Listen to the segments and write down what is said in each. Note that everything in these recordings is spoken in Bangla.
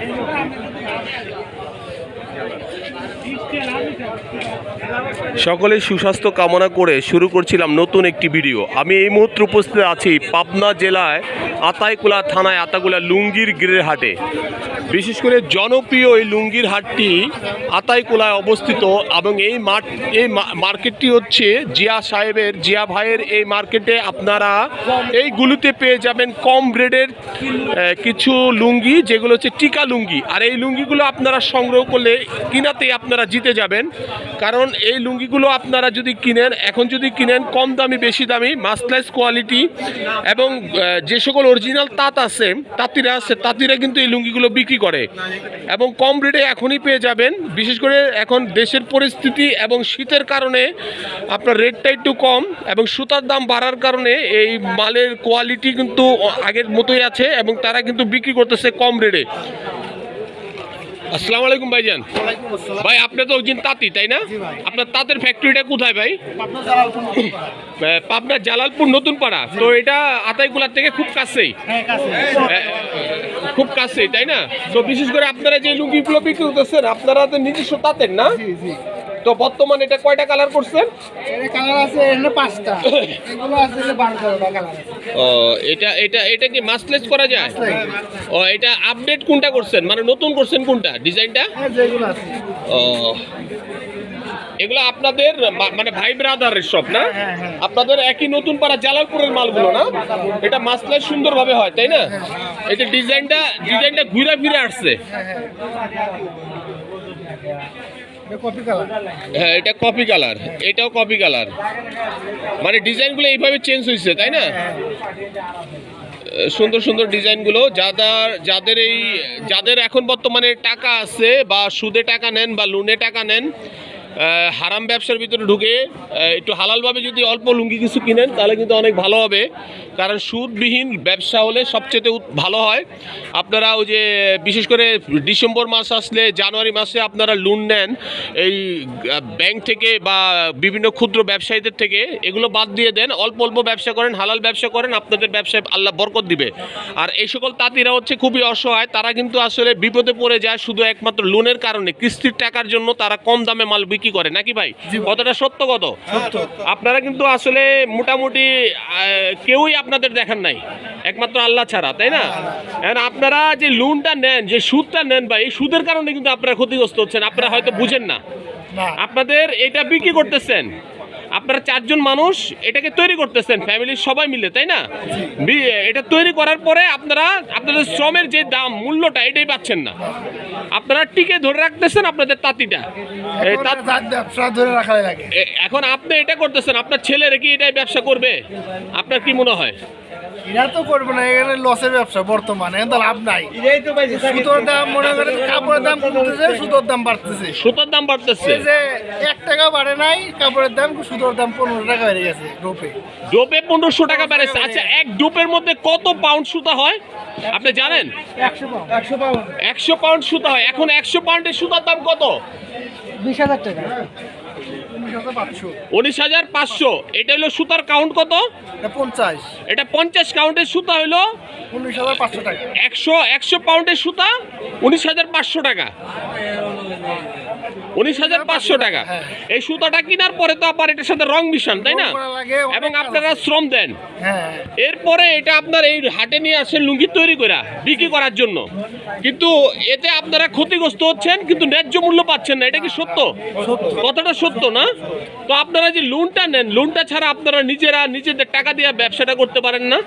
Thank you. সকলের সুস্বাস্থ্য কামনা করে শুরু করছিলাম নতুন একটি ভিডিও। আমি এই মুহূর্তে উপস্থিত আছি পাবনা জেলায় আতাইকুলা থানায় আতাকুলা লুঙ্গির গিরের হাটে। বিশেষ করে জনপ্রিয় এই লুঙ্গির হাটটি আতাইকুলায় অবস্থিত এবং এই মাঠ, এই মার্কেটটি হচ্ছে জিয়া সাহেবের, জিয়া ভাইয়ের এই মার্কেটে আপনারা এইগুলোতে পেয়ে যাবেন কম রেটের কিছু লুঙ্গি, যেগুলো হচ্ছে টিকা লুঙ্গি। আর এই লুঙ্গিগুলো আপনারা সংগ্রহ করলে কিনাতেই আপনারা জিতে যাবেন। কারণ এই লুঙ্গিগুলো আপনারা যদি কিনেন, এখন যদি কিনেন কম দামি, বেশি দামি মাসলেস কোয়ালিটি এবং যে সকল অরিজিনাল তাঁত আছে, তাঁতিরা আছে, তাঁতিরা কিন্তু এই লুঙ্গিগুলো বিক্রি করে। এবং কম রেটে এখনই পেয়ে যাবেন। বিশেষ করে এখন দেশের পরিস্থিতি এবং শীতের কারণে আপনার রেটটা একটু কম এবং সুতার দাম বাড়ার কারণে এই মালের কোয়ালিটি কিন্তু আগের মতোই আছে এবং তারা কিন্তু বিক্রি করতেছে কম রেটে আসসালামু আলাইকুম ভাইজান। ভাই আপনি তো একজন তাঁতি তাই না? আপনার তাঁতের ফ্যাক্টরিটা কোথায় ভাই? পাবনা জালালপুর নতুন পাড়া। তো এটা আতাইকুলার থেকে খুব কাছেই। খুব কাছেই তাই না? তো বিশেষ করে আপনারা যে লুঙ্গিগুলো বিক্রি করতেছেন আপনারা তো নিজস্ব তাঁতের না? তো বর্তমানে এটা কয়টা কালার করছেন কালার আছে এখানে পাঁচটা। এগুলো আছে কালার ও এটা এটা এটা কি মাসলেস করা যায়? ও এটা আপডেট কোনটা করছেন? মানে নতুন করছেন কোনটা? ডিজাইনটা হ্যাঁ যেগুলো আছে। ও এগুলো আপনাদের মানে ভাই ব্রাদারের সব না? হ্যাঁ, হ্যাঁ। আপনাদের একই নতুন পাড়া জালালপুরের মালগুলো না? এটা মাসলাই সুন্দরভাবে হয় তাই না? এটা ডিজাইনটা ডিজাইনটা ঘুরে ফিরে আসছে। হ্যাঁ এটা কপি কালার এটাও কপি কালার মানে ডিজাইনগুলো এইভাবে চেঞ্জ হয়েছে, তাই না? সুন্দর সুন্দর ডিজাইনগুলো। যাদের যাদের এই, যাদের এখন বর্তমানে টাকা আছে বা সুদে টাকা নেন বা লোনে টাকা নেন হারাম ব্যবসার ভিতরে ঢুকে একটু হালালভাবে যদি অল্প লুঙ্গি কিছু কিনেন, তাহলে কিন্তু অনেক ভালো হবে। কারণ সুদবিহীন ব্যবসা হলে সবচেয়ে ভালো হয়। আপনারা ওই যে, বিশেষ করে ডিসেম্বর মাস আসলে জানুয়ারি মাসে আপনারা লোন নেন, এই ব্যাংক থেকে বা বিভিন্ন ক্ষুদ্র ব্যবসায়ীদের থেকে, এগুলো বাদ দিয়ে দেন। অল্প অল্প ব্যবসা করেন, হালাল ব্যবসা করেন, আপনাদের ব্যবসায় আল্লাহ বরকত দিবে। আর এই সকল তাঁতিরা হচ্ছে খুবই অসহায়, তারা কিন্তু আসলে বিপদে পড়ে যায় শুধু একমাত্র লোনের কারণে। কিস্তির টাকার জন্য তারা কম দামে মাল বিক্রি করে নাকি ভাই? কতটা সত্য কত? আপনারা কিন্তু আসলে মোটামুটি কেউই আপনাদের দেখান নাই। একমাত্র আল্লাহ ছাড়া তাই না? আপনারা যে লোনটা নেন যে সুদটা নেন ভাই এই সুদের কারণে কিন্তু আপনারা ক্ষতিগ্রস্ত হচ্ছেন। আপনারা হয়তো বুঝেন না। আপনাদের এটা বিক্রি করতেছেন। আপনারা চারজন মানুষ এটাকে তৈরি করতেছেন ফ্যামিলির সবাই মিলে তাই না? এটা তৈরি করার পরে আপনারা আপনাদের শ্রমের যে দাম মূল্যটা এটাই পাচ্ছেন না। আপনারা টিকে ধরে রাখতেছেন আপনাদের তাঁতিটা। এখন আপনি এটা করতেছেন আপনার ছেলেরা কি এটাই ব্যবসা করবে? আপনার কি মনে হয়? এরা তো করবে না এখানে লসের ব্যবসা বর্তমানে তো লাভ নাই। সুতোর দাম মনে করেন কাপড়ের দাম কমতেছে সুতোর দাম বাড়তেছে। সুতার দাম বাড়তেছে। যে এক টাকা বাড়ে নাই কাপড়ের দাম সুতোর দাম পনেরো টাকা বেড়ে গেছে ডোপে পনেরোশো টাকা বেড়েছে। আচ্ছা এক ডোপের মধ্যে কত পাউন্ড সুতা হয়? আপনি জানেন? একশো পাউন্ড একশো পাউন্ড একশো পাউন্ড সুতা হয়। এখন একশো পাউন্ডের সুতার দাম কত? বিশ হাজার টাকা। উনিশ হাজার পাঁচশো। এটা হলো সুতার কাউন্ট কত? পঞ্চাশ। এটা পঞ্চাশ কাউন্টের সুতা হলো উনিশ হাজার পাঁচশো টাকা। একশো একশো পাউন্ডের সুতা উনিশ হাজার পাঁচশো টাকা। উনিশ হাজার পাঁচশো টাকা। হ্যাঁ। এই সুতাটা কেনার পরে তো আবার এটার সাথে রং মিশান তাই না? এবং আপনারা শ্রম দেন। হ্যাঁ। এরপরে এটা আপনার এই হাটে নিয়ে আসেন লুঙ্গি তৈরি করা বিক্রি করার জন্য। কিন্তু এতে আপনারা ক্ষতিগ্রস্ত হচ্ছেন কিন্তু ন্যায্য মূল্য পাচ্ছেন না। এটা কি সত্য? কতটা সত্য না? তো আপনারা যে লোনটা নেন লোনটা ছাড়া আপনারা নিজেরা নিজেদের টাকা দিয়ে ব্যবসাটা করতে পারেন না?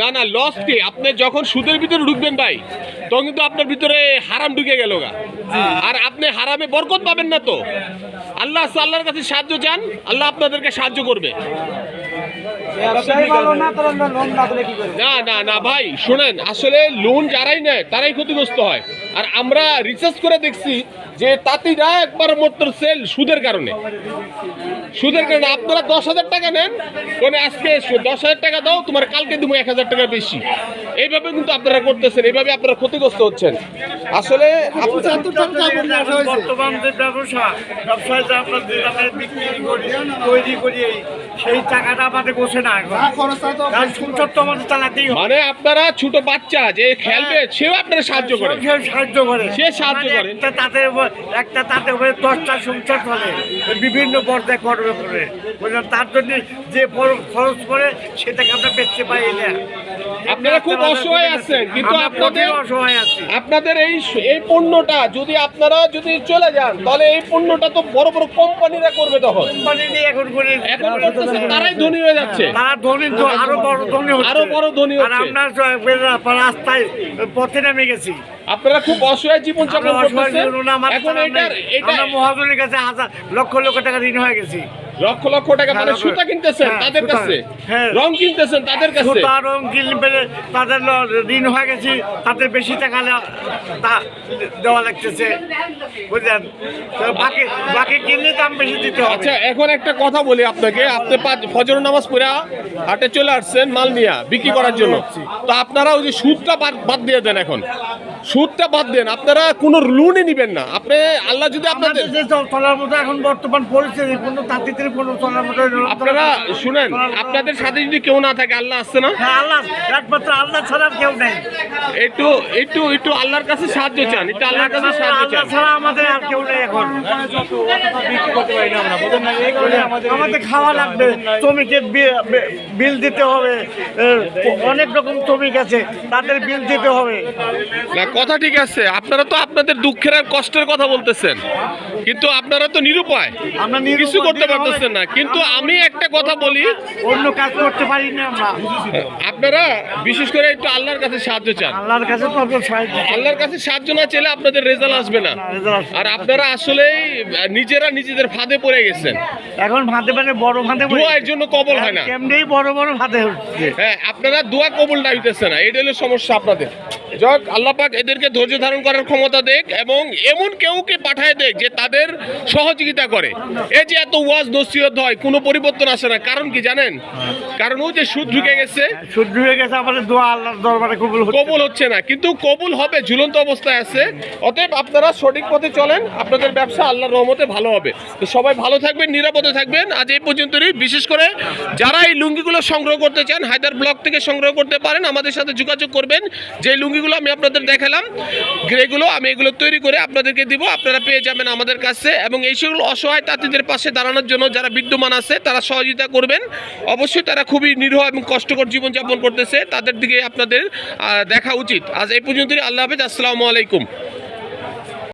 না না লস কি? আপনি যখন সুদের ভিতরে ঢুকবেন ভাই তখন কিন্তু আপনার ভিতরে হারাম ঢুকে গেল গা। আর আপনি হারামে বরকত পাবেন না তো। আল্লাহ আল্লাহর কাছে সাহায্য চান আল্লাহ আপনাদেরকে সাহায্য করবে। না না না ভাই শুনেন আসলে লোন যারাই নেয় তারাই ক্ষতিগ্রস্ত হয়। আর আমরা রিসার্চ করে দেখছি যে তাঁতিরা একবার মাত্র সেল সুদের কারণে। সুদের কারণে আপনারা দশ হাজার টাকা নেন মানে আজকে দশ হাজার টাকা দাও তোমার কালকে দিব এক হাজার টাকা বেশি। এইভাবে কিন্তু আপনারা করতেছেন এইভাবে আপনারা ক্ষতিগ্রস্ত হচ্ছেন। আসলে বর্তমান যে ব্যবসা ব্যবসায় যে আমরা তৈরি করি সেই টাকাটা আমাদের বসে না হয় মানে আপনারা ছোট বাচ্চা যে খেলবে সেও আপনারা সাহায্য করে। সাহায্য করে। সে সাহায্য মানে করে। একটা তাদের একটা তাদের উপরে দশটা সংসার চলে। বিভিন্ন পর্যায়ে কর্ম করে বুঝলেন তার জন্য যে খরচ করে সেটাকে আমরা বেচতে পারি না। আপনারা খুব অসহায় আছেন, কিন্তু আপনাদের- অসহায় আছি। আপনাদের এই এই পণ্যটা যদি আপনারা যদি চলে যান তাহলে এই পণ্যটা তো বড় বড় কোম্পানিরা করবে তখন। কোম্পানি এখন করে এখন তারাই ধনী হয়ে যাচ্ছে। তারা ধনী তো আরও বড় ধনী হচ্ছে। আরও বড় ধনী হচ্ছে। আমরা রাস্তায় পথে নেমে গেছি। আপনারা খুব অসহায় জীবন যাপন করতেছেন। এখন এটা এটা মহাজনের কাছে হাজার লক্ষ লক্ষ টাকা ঋণ হয়ে গেছি। লক্ষ লক্ষ টাকা মানে সুতা কিনতেছেন হ্যাঁ, তাদের কাছে। হ্যাঁ। রং কিনতেছেন তাদের কাছে। সুতা রং কিনবে তাদের ঋণ হয়ে গেছি তাদের বেশি টাকা দেওয়া লাগতেছে। বুঝলেন? বাকি বাকি কিনলে দাম বেশি দিতে হবে। আচ্ছা এখন একটা কথা বলি আপনাকে। আপনি পাঁচ ফজর নামাজ পড়ে হাটে চলে আসছেন মাল নিয়া বিক্রি করার জন্য। তো আপনারা ওই যে সুদটা বাদ দিয়ে দেন এখন। সুদটা বাদ দেন আপনারা কোনো লোনই নিবেন না। আপনি আল্লাহ যদি আপনাদের যে চলার মতো এখন বর্তমান পরিস্থিতি কোনো তাঁতিদের কোনো চলার মতো আপনারা শুনেন আপনাদের সাথে যদি কেউ না থাকে আল্লাহ আসছে না? হ্যাঁ আল্লাহ একমাত্র আল্লাহ ছাড়া কেউ নেই। একটু একটু একটু আল্লাহর কাছে সাহায্য চান একটু আল্লাহর কাছে সাহায্য চান। ছাড়া আমাদের আর কেউ নেই এখন। আমাদের খাওয়া লাগবে শ্রমিকের বিল দিতে হবে অনেক রকম শ্রমিক আছে তাদের বিল দিতে হবে। না কথা ঠিক আছে আপনারা তো আপনাদের দুঃখের আর কষ্টের কথা বলতেছেন। কিন্তু আপনারা তো নিরুপায়। আমরা কিছু করতে পারতেছেন না। কিন্তু আমি একটা কথা বলি অন্য কাজ করতে পারি না আপনারা বিশেষ করে একটু আল্লাহর কাছে সাহায্য চান। আল্লাহর কাছে সাহায্য আল্লাহর কাছে সাহায্য না চাইলে আপনাদের রেজাল্ট আসবে না। আর আপনারা আসলেই নিজেরা নিজেদের ফাঁদে পড়ে গেছেন। এখন ফাঁদে মানে বড় ফাঁদে দোয়া এর জন্য কবল হয় না। কেমনি বড় বড় ভাতে হচ্ছে। হ্যাঁ আপনারা দোয়া কবল না হইতেছে না। এটা হলো সমস্যা আপনাদের। যাক আল্লাহ পাক এদেরকে ধৈর্য ধারণ করার ক্ষমতা দেখ এবং এমন কেউকে পাঠায় দেখ যে তাদের সহযোগিতা করে। এই যে এত ওয়াজ নসিহত হয় কোনো পরিবর্তন আসে না। কারণ কি জানেন? কারণ ও যে সুদ ঢুকে গেছে। শুদ্ধ হয়ে গেছে আমাদের দোয়া আল্লাহর দরবারে কবুল হচ্ছে। কবুল হচ্ছে না। কিন্তু কবুল হবে ঝুলন্ত অবস্থায় আছে। অতএব আপনারা সঠিক পথে চলেন আপনাদের ব্যবসা আল্লাহর রহমতে ভালো হবে। তো সবাই ভালো থাকবেন নিরাপদে থাকবেন। আজ এই পর্যন্তই। বিশেষ করে যারা এই লুঙ্গিগুলো সংগ্রহ করতে চান হায়দার ব্লক থেকে সংগ্রহ করতে পারেন আমাদের সাথে যোগাযোগ করবেন। যে লুঙ্গিগুলো আমি আপনাদের দেখালাম। গ্রেগুলো আমি এগুলো তৈরি করে আপনাদেরকে দিব। আপনারা পেয়ে যাবেন আমাদের কাছে। এবং এই সকল অসহায় তাঁতিদের পাশে দাঁড়ানোর জন্য যারা বিদ্যমান আছে, তারা সহযোগিতা করবেন। অবশ্যই তারা খুবই নিরহ এবং কষ্টকর জীবনযাপন করতেছে। তাদের দিকে আপনাদের দেখা উচিত। আজ এই পর্যন্তই। আল্লাহ হাফেজ। আসসালামু আলাইকুম।